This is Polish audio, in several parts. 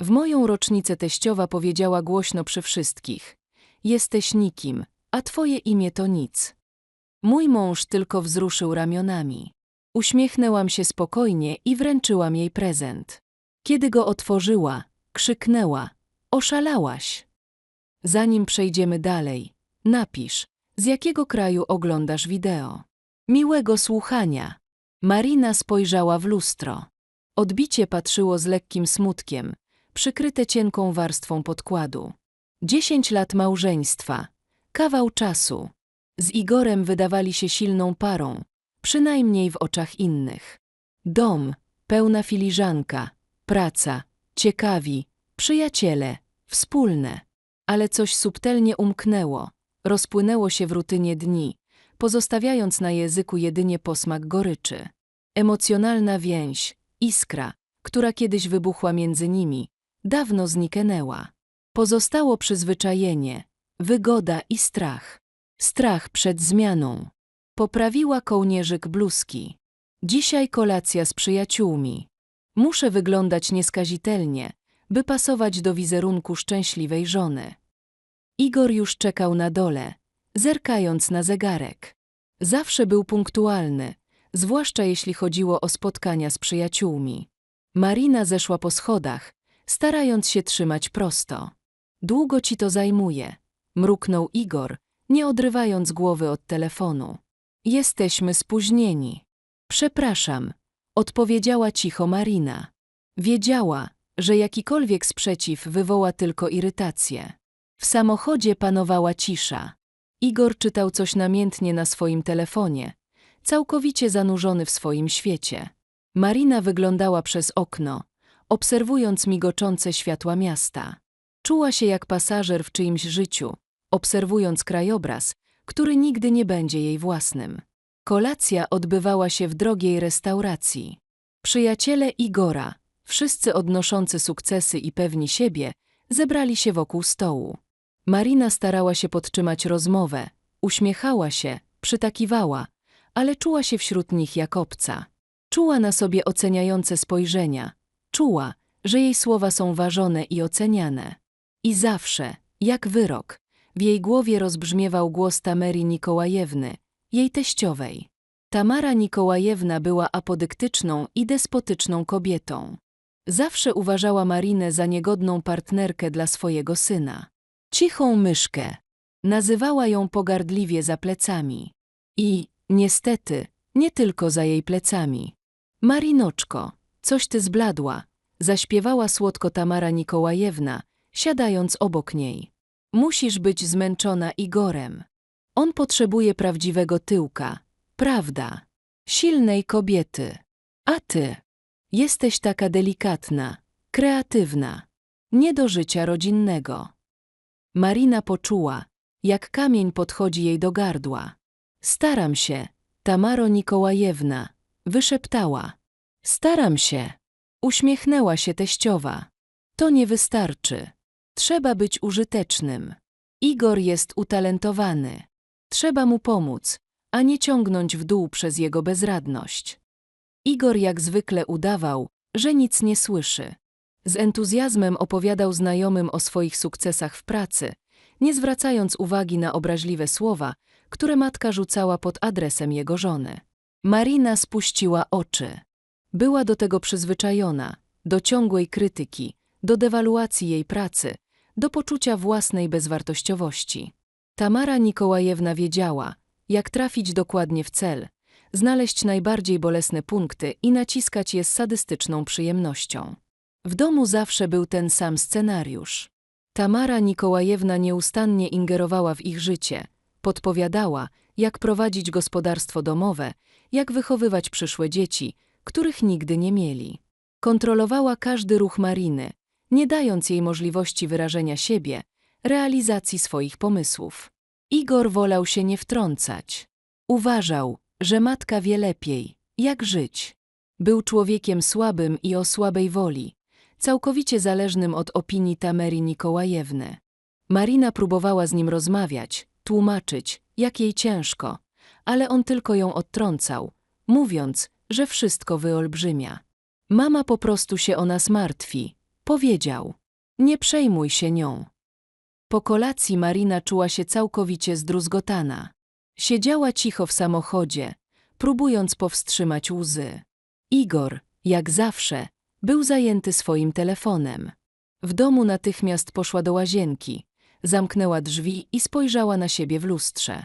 W moją rocznicę teściowa powiedziała głośno przy wszystkich. Jesteś nikim, a twoje imię to nic. Mój mąż tylko wzruszył ramionami. Uśmiechnęłam się spokojnie i wręczyłam jej prezent. Kiedy go otworzyła, krzyknęła: Oszalałaś. Zanim przejdziemy dalej, napisz, z jakiego kraju oglądasz wideo. Miłego słuchania. Marina spojrzała w lustro. Odbicie patrzyło z lekkim smutkiem, przykryte cienką warstwą podkładu. Dziesięć lat małżeństwa, kawał czasu. Z Igorem wydawali się silną parą, przynajmniej w oczach innych. Dom, pełna filiżanka, praca, ciekawi, przyjaciele, wspólne. Ale coś subtelnie umknęło, rozpłynęło się w rutynie dni, pozostawiając na języku jedynie posmak goryczy. Emocjonalna więź, iskra, która kiedyś wybuchła między nimi, dawno zniknęła. Pozostało przyzwyczajenie, wygoda i strach. Strach przed zmianą. Poprawiła kołnierzyk bluzki. Dzisiaj kolacja z przyjaciółmi. Muszę wyglądać nieskazitelnie, by pasować do wizerunku szczęśliwej żony. Igor już czekał na dole, zerkając na zegarek. Zawsze był punktualny, zwłaszcza jeśli chodziło o spotkania z przyjaciółmi. Marina zeszła po schodach, starając się trzymać prosto. Długo ci to zajmuje, mruknął Igor, nie odrywając głowy od telefonu. Jesteśmy spóźnieni. Przepraszam, odpowiedziała cicho Marina. Wiedziała, że jakikolwiek sprzeciw wywoła tylko irytację. W samochodzie panowała cisza. Igor czytał coś namiętnie na swoim telefonie, całkowicie zanurzony w swoim świecie. Marina wyglądała przez okno, obserwując migoczące światła miasta. Czuła się jak pasażer w czyimś życiu, obserwując krajobraz, który nigdy nie będzie jej własnym. Kolacja odbywała się w drogiej restauracji. Przyjaciele Igora, wszyscy odnoszący sukcesy i pewni siebie, zebrali się wokół stołu. Marina starała się podtrzymać rozmowę, uśmiechała się, przytakiwała, ale czuła się wśród nich jak obca. Czuła na sobie oceniające spojrzenia, czuła, że jej słowa są ważone i oceniane. I zawsze, jak wyrok, w jej głowie rozbrzmiewał głos Tamery Nikołajewny, jej teściowej. Tamara Nikołajewna była apodyktyczną i despotyczną kobietą. Zawsze uważała Marinę za niegodną partnerkę dla swojego syna. Cichą myszkę. Nazywała ją pogardliwie za plecami. I, niestety, nie tylko za jej plecami. Marinoczko, coś ty zbladła, zaśpiewała słodko Tamara Nikołajewna, siadając obok niej. Musisz być zmęczona Igorem. On potrzebuje prawdziwego tyłka, prawda, silnej kobiety. A ty jesteś taka delikatna, kreatywna, nie do życia rodzinnego. Marina poczuła, jak kamień podchodzi jej do gardła. Staram się, Tamaro Nikołajewna, wyszeptała. Staram się. Uśmiechnęła się teściowa. To nie wystarczy. Trzeba być użytecznym. Igor jest utalentowany. Trzeba mu pomóc, a nie ciągnąć w dół przez jego bezradność. Igor jak zwykle udawał, że nic nie słyszy. Z entuzjazmem opowiadał znajomym o swoich sukcesach w pracy, nie zwracając uwagi na obraźliwe słowa, które matka rzucała pod adresem jego żony. Marina spuściła oczy. Była do tego przyzwyczajona, do ciągłej krytyki, do dewaluacji jej pracy, do poczucia własnej bezwartościowości. Tamara Nikołajewna wiedziała, jak trafić dokładnie w cel, znaleźć najbardziej bolesne punkty i naciskać je z sadystyczną przyjemnością. W domu zawsze był ten sam scenariusz. Tamara Nikołajewna nieustannie ingerowała w ich życie, podpowiadała, jak prowadzić gospodarstwo domowe, jak wychowywać przyszłe dzieci, których nigdy nie mieli. Kontrolowała każdy ruch Mariny, nie dając jej możliwości wyrażenia siebie, realizacji swoich pomysłów. Igor wolał się nie wtrącać. Uważał, że matka wie lepiej, jak żyć. Był człowiekiem słabym i o słabej woli, całkowicie zależnym od opinii Tamery Nikołajewny. Marina próbowała z nim rozmawiać, tłumaczyć, jak jej ciężko, ale on tylko ją odtrącał, mówiąc, że wszystko wyolbrzymia. Mama po prostu się o nas martwi, Powiedział. Nie przejmuj się nią. Po kolacji Marina czuła się całkowicie zdruzgotana. Siedziała cicho w samochodzie, próbując powstrzymać łzy. Igor, jak zawsze, był zajęty swoim telefonem. W domu natychmiast poszła do łazienki, zamknęła drzwi i spojrzała na siebie w lustrze.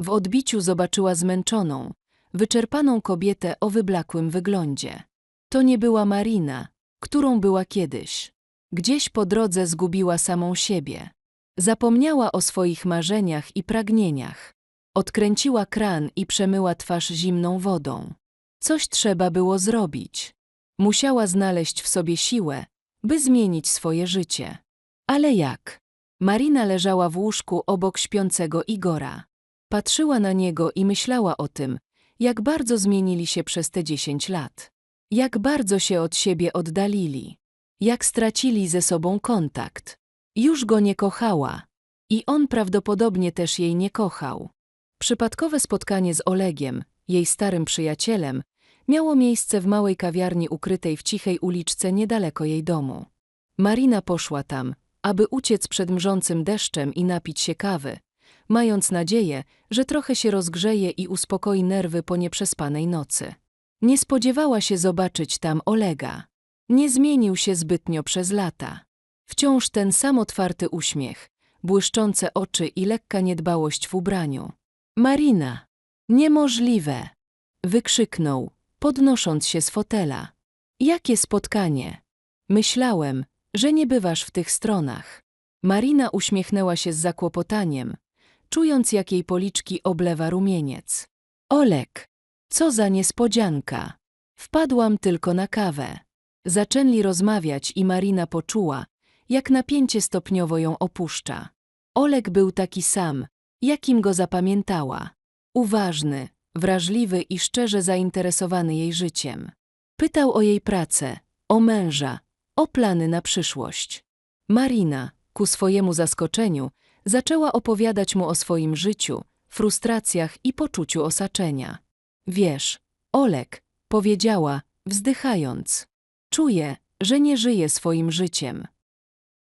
W odbiciu zobaczyła zmęczoną, wyczerpaną kobietę o wyblakłym wyglądzie. To nie była Marina, którą była kiedyś. Gdzieś po drodze zgubiła samą siebie. Zapomniała o swoich marzeniach i pragnieniach. Odkręciła kran i przemyła twarz zimną wodą. Coś trzeba było zrobić. Musiała znaleźć w sobie siłę, by zmienić swoje życie. Ale jak? Marina leżała w łóżku obok śpiącego Igora. Patrzyła na niego i myślała o tym, jak bardzo zmienili się przez te dziesięć lat. Jak bardzo się od siebie oddalili. Jak stracili ze sobą kontakt. Już go nie kochała. I on prawdopodobnie też jej nie kochał. Przypadkowe spotkanie z Olegiem, jej starym przyjacielem, miało miejsce w małej kawiarni ukrytej w cichej uliczce niedaleko jej domu. Marina poszła tam, aby uciec przed mrzącym deszczem i napić się kawy, mając nadzieję, że trochę się rozgrzeje i uspokoi nerwy po nieprzespanej nocy. Nie spodziewała się zobaczyć tam Olega. Nie zmienił się zbytnio przez lata. Wciąż ten sam otwarty uśmiech, błyszczące oczy i lekka niedbałość w ubraniu. Marina! Niemożliwe! Wykrzyknął, podnosząc się z fotela. Jakie spotkanie! Myślałem, że nie bywasz w tych stronach. Marina uśmiechnęła się z zakłopotaniem, czując jak jej policzki oblewa rumieniec. Olek! Co za niespodzianka! Wpadłam tylko na kawę. Zaczęli rozmawiać i Marina poczuła, jak napięcie stopniowo ją opuszcza. Olek był taki sam, jakim go zapamiętała. Uważny, wrażliwy i szczerze zainteresowany jej życiem. Pytał o jej pracę, o męża, o plany na przyszłość. Marina, ku swojemu zaskoczeniu, zaczęła opowiadać mu o swoim życiu, frustracjach i poczuciu osaczenia. Wiesz, Olek, powiedziała, wzdychając. Czuję, że nie żyje swoim życiem.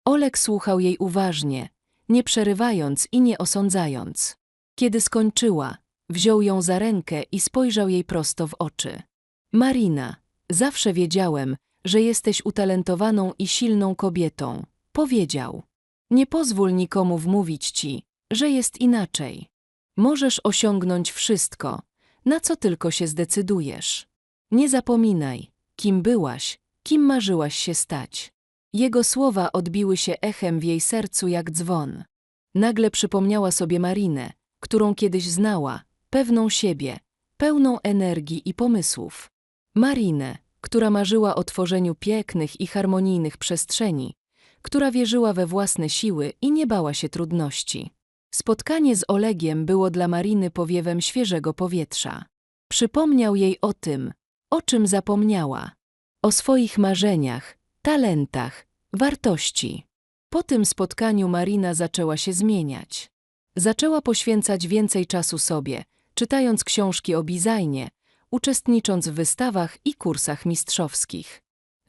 Olek słuchał jej uważnie, nie przerywając i nie osądzając. Kiedy skończyła, wziął ją za rękę i spojrzał jej prosto w oczy. Marina, zawsze wiedziałem, że jesteś utalentowaną i silną kobietą, powiedział. Nie pozwól nikomu wmówić ci, że jest inaczej. Możesz osiągnąć wszystko, na co tylko się zdecydujesz. Nie zapominaj, kim byłaś, kim marzyłaś się stać. Jego słowa odbiły się echem w jej sercu jak dzwon. Nagle przypomniała sobie Marinę, którą kiedyś znała, pewną siebie, pełną energii i pomysłów. Marinę, która marzyła o tworzeniu pięknych i harmonijnych przestrzeni, która wierzyła we własne siły i nie bała się trudności. Spotkanie z Olegiem było dla Mariny powiewem świeżego powietrza. Przypomniał jej o tym, o czym zapomniała. O swoich marzeniach, talentach, wartości. Po tym spotkaniu Marina zaczęła się zmieniać. Zaczęła poświęcać więcej czasu sobie, czytając książki o bizajnie, uczestnicząc w wystawach i kursach mistrzowskich.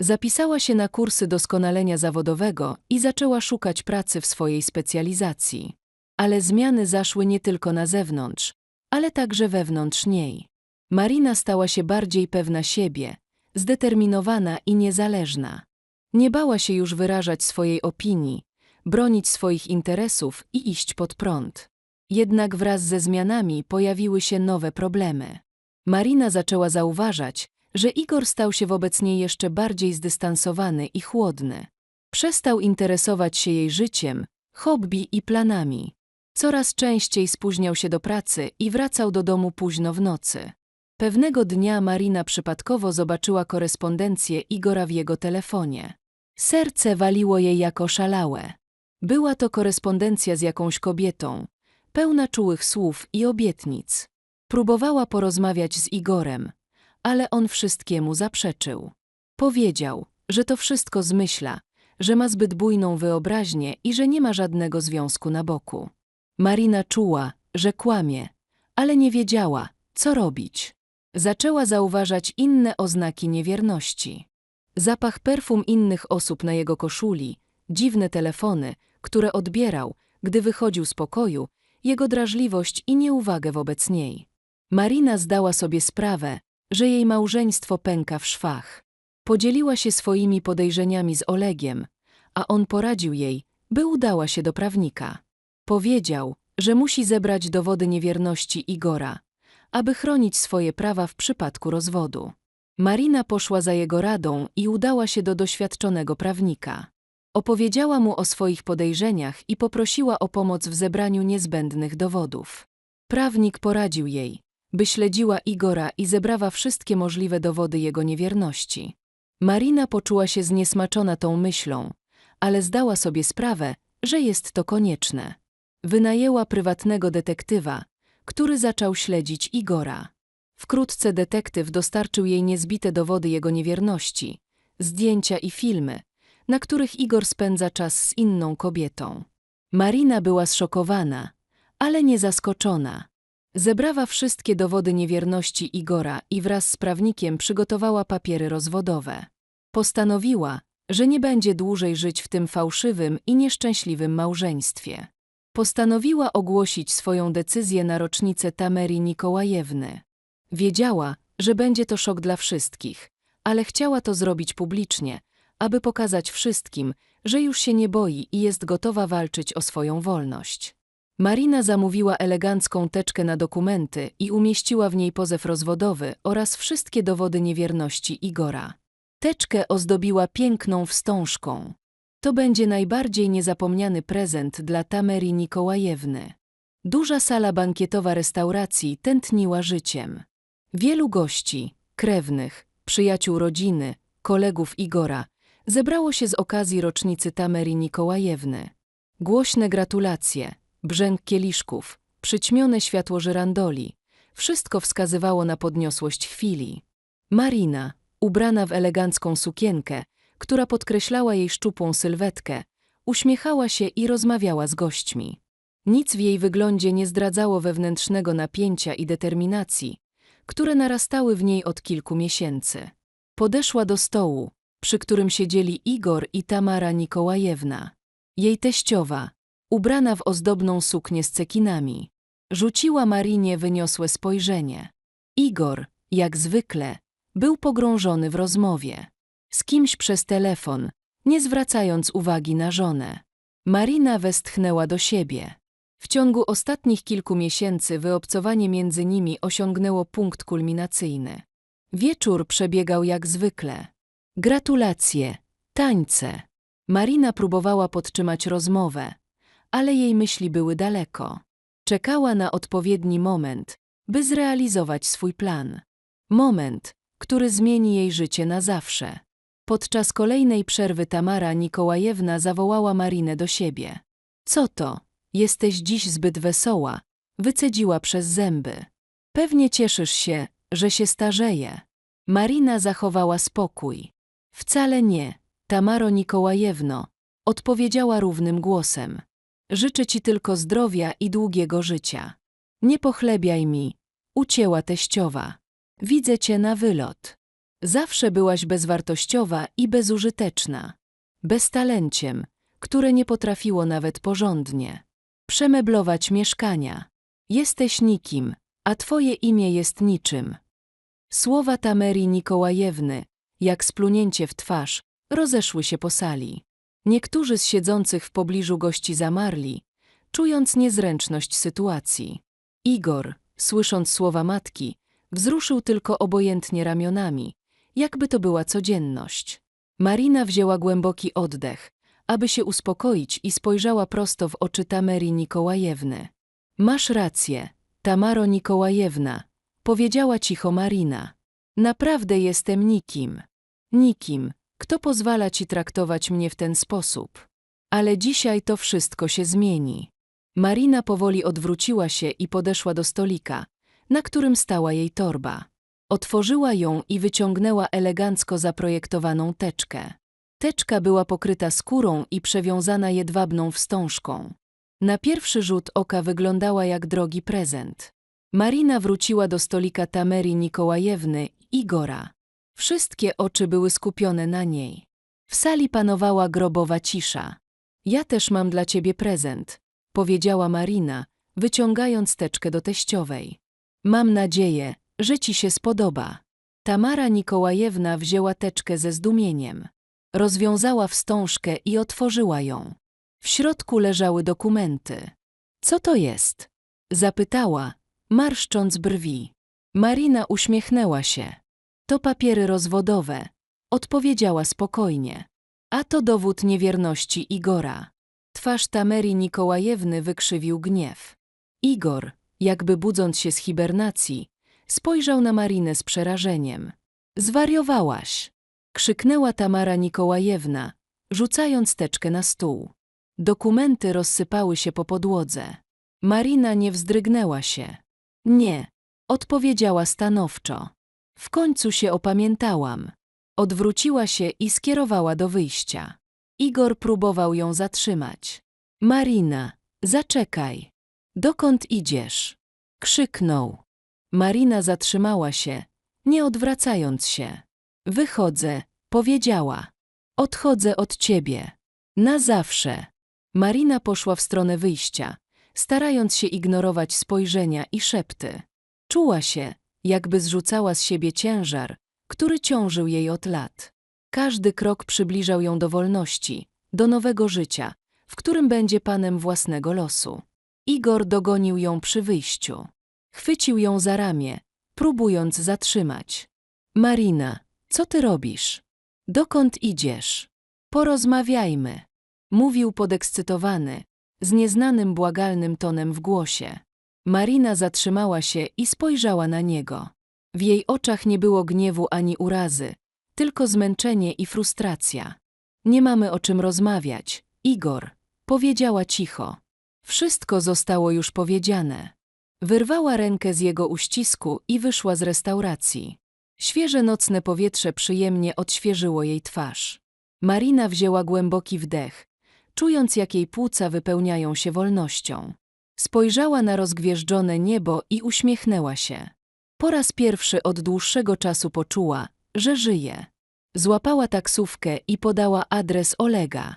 Zapisała się na kursy doskonalenia zawodowego i zaczęła szukać pracy w swojej specjalizacji. Ale zmiany zaszły nie tylko na zewnątrz, ale także wewnątrz niej. Marina stała się bardziej pewna siebie, zdeterminowana i niezależna. Nie bała się już wyrażać swojej opinii, bronić swoich interesów i iść pod prąd. Jednak wraz ze zmianami pojawiły się nowe problemy. Marina zaczęła zauważać, że Igor stał się wobec niej jeszcze bardziej zdystansowany i chłodny. Przestał interesować się jej życiem, hobby i planami. Coraz częściej spóźniał się do pracy i wracał do domu późno w nocy. Pewnego dnia Marina przypadkowo zobaczyła korespondencję Igora w jego telefonie. Serce waliło jej jako szalałe. Była to korespondencja z jakąś kobietą, pełna czułych słów i obietnic. Próbowała porozmawiać z Igorem, ale on wszystkiemu zaprzeczył. Powiedział, że to wszystko zmyśla, że ma zbyt bujną wyobraźnię i że nie ma żadnego związku na boku. Marina czuła, że kłamie, ale nie wiedziała, co robić. Zaczęła zauważać inne oznaki niewierności. Zapach perfum innych osób na jego koszuli, dziwne telefony, które odbierał, gdy wychodził z pokoju, jego drażliwość i nieuwagę wobec niej. Marina zdała sobie sprawę, że jej małżeństwo pęka w szwach. Podzieliła się swoimi podejrzeniami z Olegiem, a on poradził jej, by udała się do prawnika. Powiedział, że musi zebrać dowody niewierności Igora, aby chronić swoje prawa w przypadku rozwodu. Marina poszła za jego radą i udała się do doświadczonego prawnika. Opowiedziała mu o swoich podejrzeniach i poprosiła o pomoc w zebraniu niezbędnych dowodów. Prawnik poradził jej, by śledziła Igora i zebrała wszystkie możliwe dowody jego niewierności. Marina poczuła się zniesmaczona tą myślą, ale zdała sobie sprawę, że jest to konieczne. Wynajęła prywatnego detektywa, który zaczął śledzić Igora. Wkrótce detektyw dostarczył jej niezbite dowody jego niewierności, zdjęcia i filmy, na których Igor spędza czas z inną kobietą. Marina była zszokowana, ale nie zaskoczona. Zebrała wszystkie dowody niewierności Igora i wraz z prawnikiem przygotowała papiery rozwodowe. Postanowiła, że nie będzie dłużej żyć w tym fałszywym i nieszczęśliwym małżeństwie. Postanowiła ogłosić swoją decyzję na rocznicę Tamerii Nikołajewny. Wiedziała, że będzie to szok dla wszystkich, ale chciała to zrobić publicznie, aby pokazać wszystkim, że już się nie boi i jest gotowa walczyć o swoją wolność. Marina zamówiła elegancką teczkę na dokumenty i umieściła w niej pozew rozwodowy oraz wszystkie dowody niewierności Igora. Teczkę ozdobiła piękną wstążką. To będzie najbardziej niezapomniany prezent dla Tamerii Nikołajewny. Duża sala bankietowa restauracji tętniła życiem. Wielu gości, krewnych, przyjaciół rodziny, kolegów Igora zebrało się z okazji rocznicy Tamerii Nikołajewny. Głośne gratulacje, brzęk kieliszków, przyćmione światło żyrandoli, wszystko wskazywało na podniosłość chwili. Marina, ubrana w elegancką sukienkę, która podkreślała jej szczupłą sylwetkę, uśmiechała się i rozmawiała z gośćmi. Nic w jej wyglądzie nie zdradzało wewnętrznego napięcia i determinacji, które narastały w niej od kilku miesięcy. Podeszła do stołu, przy którym siedzieli Igor i Tamara Nikołajewna. Jej teściowa, ubrana w ozdobną suknię z cekinami, rzuciła Marinie wyniosłe spojrzenie. Igor, jak zwykle, był pogrążony w rozmowie. Z kimś przez telefon, nie zwracając uwagi na żonę. Marina westchnęła do siebie. W ciągu ostatnich kilku miesięcy wyobcowanie między nimi osiągnęło punkt kulminacyjny. Wieczór przebiegał jak zwykle. Gratulacje, tańce. Marina próbowała podtrzymać rozmowę, ale jej myśli były daleko. Czekała na odpowiedni moment, by zrealizować swój plan. Moment, który zmieni jej życie na zawsze. Podczas kolejnej przerwy Tamara Nikołajewna zawołała Marinę do siebie. Co to? Jesteś dziś zbyt wesoła, wycedziła przez zęby. Pewnie cieszysz się, że się starzeje. Marina zachowała spokój. Wcale nie, Tamaro Nikołajewno, odpowiedziała równym głosem. Życzę ci tylko zdrowia i długiego życia. Nie pochlebiaj mi, ucięła teściowa. Widzę cię na wylot. Zawsze byłaś bezwartościowa i bezużyteczna. Beztalenciem, które nie potrafiło nawet porządnie. Przemeblować mieszkania. Jesteś nikim, a twoje imię jest niczym. Słowa Tamerii Nikołajewny, jak splunięcie w twarz, rozeszły się po sali. Niektórzy z siedzących w pobliżu gości zamarli, czując niezręczność sytuacji. Igor, słysząc słowa matki, wzruszył tylko obojętnie ramionami, jakby to była codzienność. Marina wzięła głęboki oddech, aby się uspokoić i spojrzała prosto w oczy Tamerii Nikołajewny. Masz rację, Tamaro Nikołajewna, powiedziała cicho Marina. Naprawdę jestem nikim. Nikim, kto pozwala ci traktować mnie w ten sposób. Ale dzisiaj to wszystko się zmieni. Marina powoli odwróciła się i podeszła do stolika, na którym stała jej torba. Otworzyła ją i wyciągnęła elegancko zaprojektowaną teczkę. Teczka była pokryta skórą i przewiązana jedwabną wstążką. Na pierwszy rzut oka wyglądała jak drogi prezent. Marina wróciła do stolika Tamerii Nikołajewny Igora. Wszystkie oczy były skupione na niej. W sali panowała grobowa cisza. Ja też mam dla ciebie prezent, powiedziała Marina, wyciągając teczkę do teściowej. Mam nadzieję, że ci się spodoba. Tamara Nikołajewna wzięła teczkę ze zdumieniem. Rozwiązała wstążkę i otworzyła ją. W środku leżały dokumenty. Co to jest? Zapytała, marszcząc brwi. Marina uśmiechnęła się. To papiery rozwodowe, odpowiedziała spokojnie. A to dowód niewierności Igora. Twarz Tamerii Nikołajewny wykrzywił gniew. Igor, jakby budząc się z hibernacji, spojrzał na Marinę z przerażeniem. Zwariowałaś! krzyknęła Tamara Nikołajewna, rzucając teczkę na stół. Dokumenty rozsypały się po podłodze. Marina nie wzdrygnęła się. Nie, odpowiedziała stanowczo. W końcu się opamiętałam. Odwróciła się i skierowała do wyjścia. Igor próbował ją zatrzymać. Marina, zaczekaj. Dokąd idziesz? Krzyknął. Marina zatrzymała się, nie odwracając się. Wychodzę, powiedziała. Odchodzę od ciebie. Na zawsze. Marina poszła w stronę wyjścia, starając się ignorować spojrzenia i szepty. Czuła się, jakby zrzucała z siebie ciężar, który ciążył jej od lat. Każdy krok przybliżał ją do wolności, do nowego życia, w którym będzie panem własnego losu. Igor dogonił ją przy wyjściu. Chwycił ją za ramię, próbując zatrzymać. Marina, co ty robisz? Dokąd idziesz? Porozmawiajmy, mówił podekscytowany, z nieznanym błagalnym tonem w głosie. Marina zatrzymała się i spojrzała na niego. W jej oczach nie było gniewu ani urazy, tylko zmęczenie i frustracja. Nie mamy o czym rozmawiać, Igor, powiedziała cicho. Wszystko zostało już powiedziane. Wyrwała rękę z jego uścisku i wyszła z restauracji. Świeże nocne powietrze przyjemnie odświeżyło jej twarz. Marina wzięła głęboki wdech, czując jak jej płuca wypełniają się wolnością. Spojrzała na rozgwieżdżone niebo i uśmiechnęła się. Po raz pierwszy od dłuższego czasu poczuła, że żyje. Złapała taksówkę i podała adres Olega.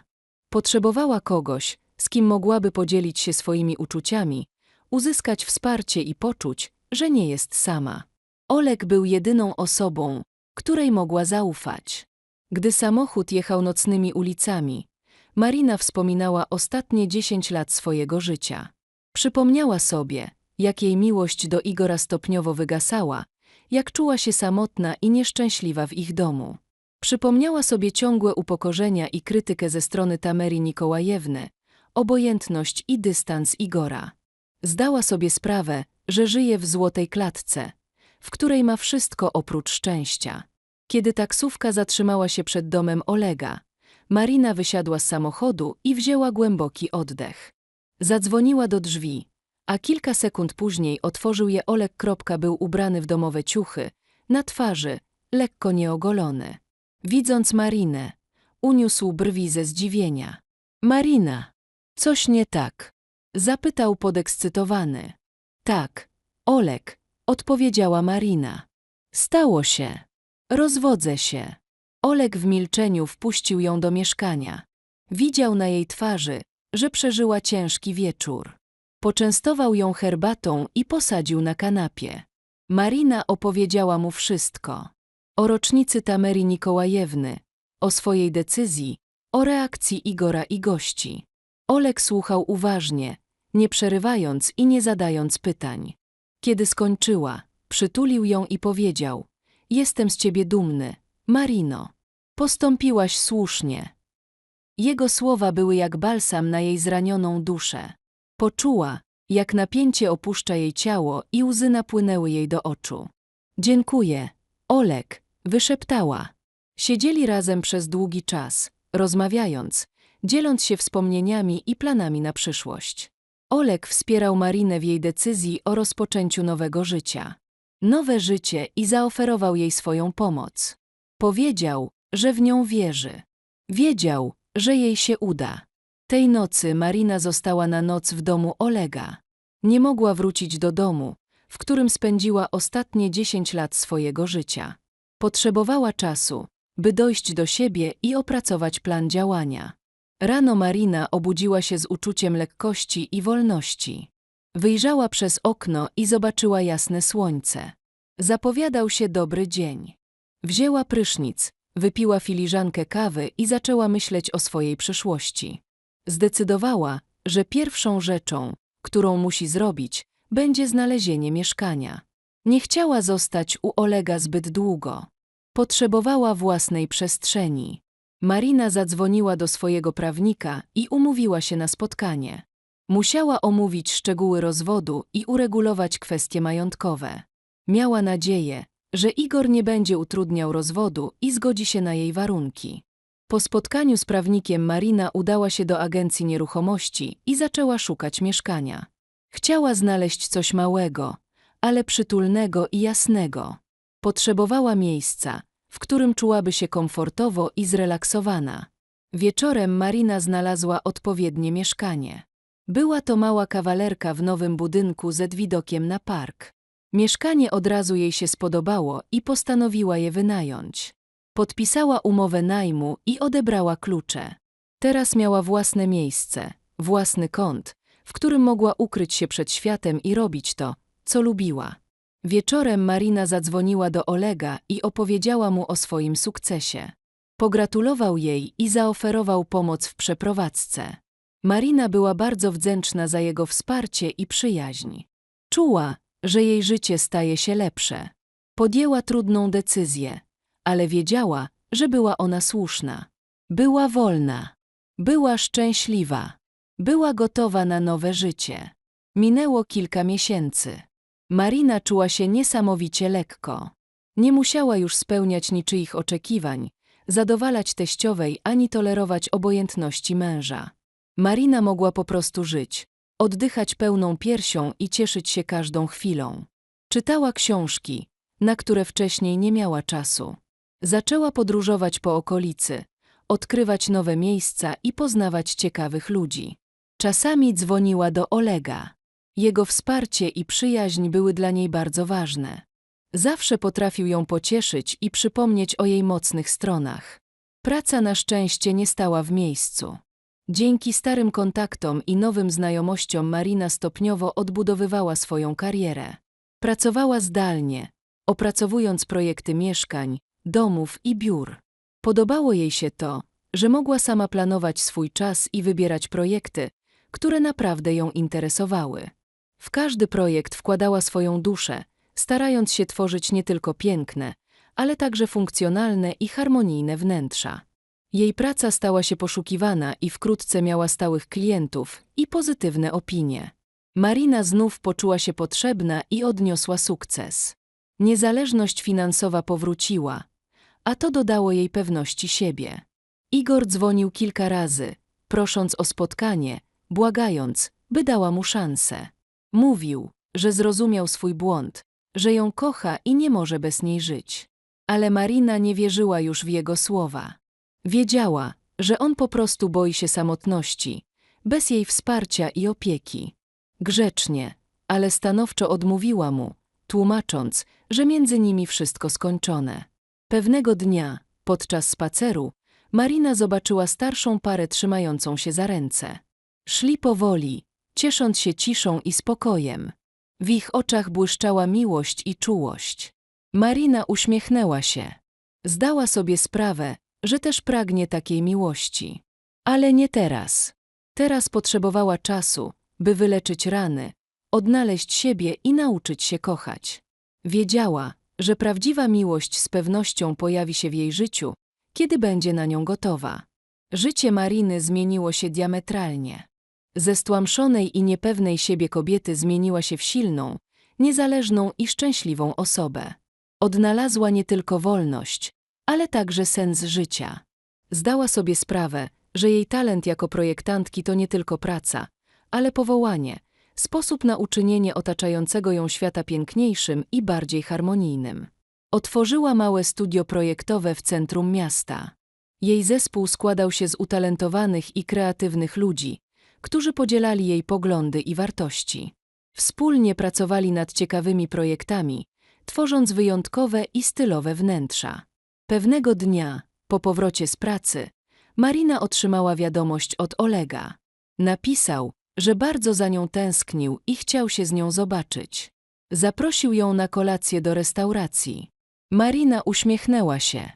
Potrzebowała kogoś, z kim mogłaby podzielić się swoimi uczuciami, uzyskać wsparcie i poczuć, że nie jest sama. Oleg był jedyną osobą, której mogła zaufać. Gdy samochód jechał nocnymi ulicami, Marina wspominała ostatnie dziesięć lat swojego życia. Przypomniała sobie, jak jej miłość do Igora stopniowo wygasała, jak czuła się samotna i nieszczęśliwa w ich domu. Przypomniała sobie ciągłe upokorzenia i krytykę ze strony Tamerii Nikołajewny, obojętność i dystans Igora. Zdała sobie sprawę, że żyje w złotej klatce, w której ma wszystko oprócz szczęścia. Kiedy taksówka zatrzymała się przed domem Olega, Marina wysiadła z samochodu i wzięła głęboki oddech. Zadzwoniła do drzwi, a kilka sekund później otworzył je Oleg. Był ubrany w domowe ciuchy, na twarzy, lekko nieogolony. Widząc Marinę, uniósł brwi ze zdziwienia. Marina, coś nie tak? Zapytał podekscytowany. Tak, Olek, odpowiedziała Marina. Stało się. Rozwodzę się. Olek w milczeniu wpuścił ją do mieszkania. Widział na jej twarzy, że przeżyła ciężki wieczór. Poczęstował ją herbatą i posadził na kanapie. Marina opowiedziała mu wszystko. O rocznicy Tamerii Nikołajewny, o swojej decyzji, o reakcji Igora i gości. Olek słuchał uważnie, nie przerywając i nie zadając pytań. Kiedy skończyła, przytulił ją i powiedział: Jestem z ciebie dumny, Marino. Postąpiłaś słusznie. Jego słowa były jak balsam na jej zranioną duszę. Poczuła, jak napięcie opuszcza jej ciało i łzy napłynęły jej do oczu. Dziękuję, Olek, wyszeptała. Siedzieli razem przez długi czas, rozmawiając, dzieląc się wspomnieniami i planami na przyszłość. Olek wspierał Marinę w jej decyzji o rozpoczęciu nowego życia. Nowe życie i zaoferował jej swoją pomoc. Powiedział, że w nią wierzy. Wiedział, że jej się uda. Tej nocy Marina została na noc w domu Olega. Nie mogła wrócić do domu, w którym spędziła ostatnie dziesięć lat swojego życia. Potrzebowała czasu, by dojść do siebie i opracować plan działania. Rano Marina obudziła się z uczuciem lekkości i wolności. Wyjrzała przez okno i zobaczyła jasne słońce. Zapowiadał się dobry dzień. Wzięła prysznic, wypiła filiżankę kawy i zaczęła myśleć o swojej przyszłości. Zdecydowała, że pierwszą rzeczą, którą musi zrobić, będzie znalezienie mieszkania. Nie chciała zostać u Olega zbyt długo. Potrzebowała własnej przestrzeni. Marina zadzwoniła do swojego prawnika i umówiła się na spotkanie. Musiała omówić szczegóły rozwodu i uregulować kwestie majątkowe. Miała nadzieję, że Igor nie będzie utrudniał rozwodu i zgodzi się na jej warunki. Po spotkaniu z prawnikiem Marina udała się do agencji nieruchomości i zaczęła szukać mieszkania. Chciała znaleźć coś małego, ale przytulnego i jasnego. Potrzebowała miejsca, w którym czułaby się komfortowo i zrelaksowana. Wieczorem Marina znalazła odpowiednie mieszkanie. Była to mała kawalerka w nowym budynku z widokiem na park. Mieszkanie od razu jej się spodobało i postanowiła je wynająć. Podpisała umowę najmu i odebrała klucze. Teraz miała własne miejsce, własny kąt, w którym mogła ukryć się przed światem i robić to, co lubiła. Wieczorem Marina zadzwoniła do Olega i opowiedziała mu o swoim sukcesie. Pogratulował jej i zaoferował pomoc w przeprowadzce. Marina była bardzo wdzięczna za jego wsparcie i przyjaźń. Czuła, że jej życie staje się lepsze. Podjęła trudną decyzję, ale wiedziała, że była ona słuszna. Była wolna. Była szczęśliwa. Była gotowa na nowe życie. Minęło kilka miesięcy. Marina czuła się niesamowicie lekko. Nie musiała już spełniać niczyich oczekiwań, zadowalać teściowej ani tolerować obojętności męża. Marina mogła po prostu żyć, oddychać pełną piersią i cieszyć się każdą chwilą. Czytała książki, na które wcześniej nie miała czasu. Zaczęła podróżować po okolicy, odkrywać nowe miejsca i poznawać ciekawych ludzi. Czasami dzwoniła do Olega. Jego wsparcie i przyjaźń były dla niej bardzo ważne. Zawsze potrafił ją pocieszyć i przypomnieć o jej mocnych stronach. Praca na szczęście nie stała w miejscu. Dzięki starym kontaktom i nowym znajomościom Marina stopniowo odbudowywała swoją karierę. Pracowała zdalnie, opracowując projekty mieszkań, domów i biur. Podobało jej się to, że mogła sama planować swój czas i wybierać projekty, które naprawdę ją interesowały. W każdy projekt wkładała swoją duszę, starając się tworzyć nie tylko piękne, ale także funkcjonalne i harmonijne wnętrza. Jej praca stała się poszukiwana i wkrótce miała stałych klientów i pozytywne opinie. Marina znów poczuła się potrzebna i odniosła sukces. Niezależność finansowa powróciła, a to dodało jej pewności siebie. Igor dzwonił kilka razy, prosząc o spotkanie, błagając, by dała mu szansę. Mówił, że zrozumiał swój błąd, że ją kocha i nie może bez niej żyć. Ale Marina nie wierzyła już w jego słowa. Wiedziała, że on po prostu boi się samotności, bez jej wsparcia i opieki. Grzecznie, ale stanowczo odmówiła mu, tłumacząc, że między nimi wszystko skończone. Pewnego dnia, podczas spaceru, Marina zobaczyła starszą parę trzymającą się za ręce. Szli powoli, ciesząc się ciszą i spokojem. W ich oczach błyszczała miłość i czułość. Marina uśmiechnęła się. Zdała sobie sprawę, że też pragnie takiej miłości. Ale nie teraz. Teraz potrzebowała czasu, by wyleczyć rany, odnaleźć siebie i nauczyć się kochać. Wiedziała, że prawdziwa miłość z pewnością pojawi się w jej życiu, kiedy będzie na nią gotowa. Życie Mariny zmieniło się diametralnie. Ze stłamszonej i niepewnej siebie kobiety zmieniła się w silną, niezależną i szczęśliwą osobę. Odnalazła nie tylko wolność, ale także sens życia. Zdała sobie sprawę, że jej talent jako projektantki to nie tylko praca, ale powołanie, sposób na uczynienie otaczającego ją świata piękniejszym i bardziej harmonijnym. Otworzyła małe studio projektowe w centrum miasta. Jej zespół składał się z utalentowanych i kreatywnych ludzi, którzy podzielali jej poglądy i wartości. Wspólnie pracowali nad ciekawymi projektami, tworząc wyjątkowe i stylowe wnętrza. Pewnego dnia, po powrocie z pracy, Marina otrzymała wiadomość od Olega. Napisał, że bardzo za nią tęsknił i chciał się z nią zobaczyć. Zaprosił ją na kolację do restauracji. Marina uśmiechnęła się.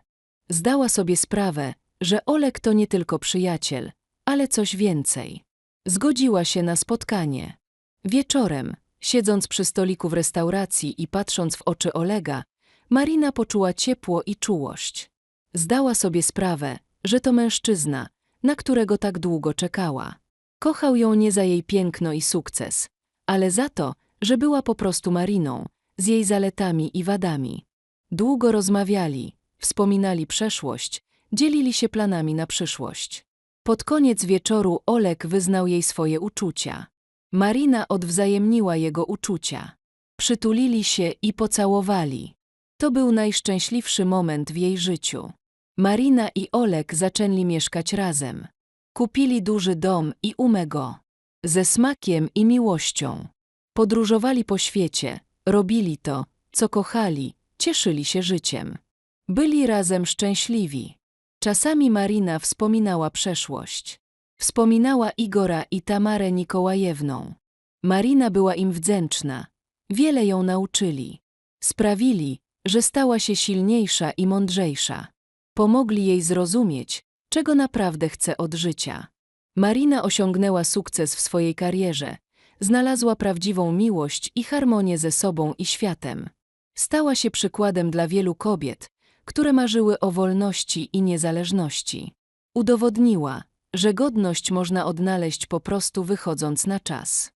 Zdała sobie sprawę, że Oleg to nie tylko przyjaciel, ale coś więcej. Zgodziła się na spotkanie. Wieczorem, siedząc przy stoliku w restauracji i patrząc w oczy Olega, Marina poczuła ciepło i czułość. Zdała sobie sprawę, że to mężczyzna, na którego tak długo czekała. Kochał ją nie za jej piękno i sukces, ale za to, że była po prostu Mariną, z jej zaletami i wadami. Długo rozmawiali, wspominali przeszłość, dzielili się planami na przyszłość. Pod koniec wieczoru Olek wyznał jej swoje uczucia. Marina odwzajemniła jego uczucia. Przytulili się i pocałowali. To był najszczęśliwszy moment w jej życiu. Marina i Olek zaczęli mieszkać razem. Kupili duży dom i umę go. Ze smakiem i miłością. Podróżowali po świecie, robili to, co kochali, cieszyli się życiem. Byli razem szczęśliwi. Czasami Marina wspominała przeszłość. Wspominała Igora i Tamarę Nikołajewną. Marina była im wdzięczna. Wiele ją nauczyli. Sprawili, że stała się silniejsza i mądrzejsza. Pomogli jej zrozumieć, czego naprawdę chce od życia. Marina osiągnęła sukces w swojej karierze, znalazła prawdziwą miłość i harmonię ze sobą i światem. Stała się przykładem dla wielu kobiet, które marzyły o wolności i niezależności. Udowodniła, że godność można odnaleźć po prostu wychodząc na czas.